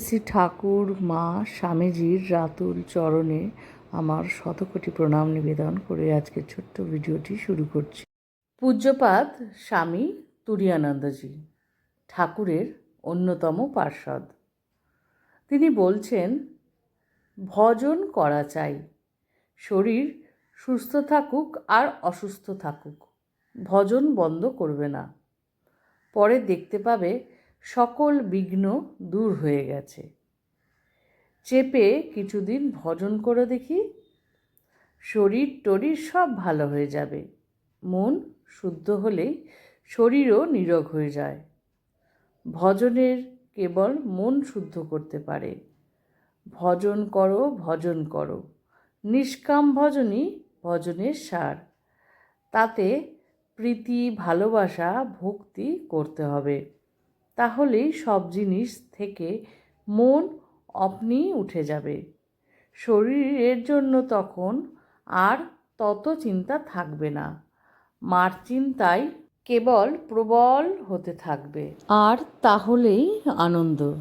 শ্রী ঠাকুর মা স্বামীজির রাতুল চরণে আমার শতকোটি প্রণাম নিবেদন করে আজকে ছোট্ট ভিডিওটি শুরু করছি। পূজ্যপাদ স্বামী তুরিয়ানন্দজি, ঠাকুরের অন্যতম পার্ষদ। তিনি বলছেন, ভজন করা চাই। শরীর সুস্থ থাকুক আর অসুস্থ থাকুক। ভজন বন্ধ করবে না। পরে দেখতে পাবে সকল বিঘ্ন দূর হয়ে গেছে। চেপে কিছুদিন ভজন করে দেখি, শরীর টরীর সব ভালো হয়ে যাবে। মন শুদ্ধ হলেই শরীরও নীরোগ হয়ে যায়। ভজনের কেবল মন শুদ্ধ করতে পারে। ভজন করো ভজন করো। নিষ্কাম ভজনই ভজনের সার। তাতে প্রীতি, ভালোবাসা, ভক্তি করতে হবে। তাহলেই সব জিনিস থেকে মন অপনি উঠে যাবে। শরীরের জন্য তখন আর তত চিন্তা থাকবে না। মার চিন্তায় কেবল প্রবল হতে থাকবে। আর তাহলেই আনন্দ।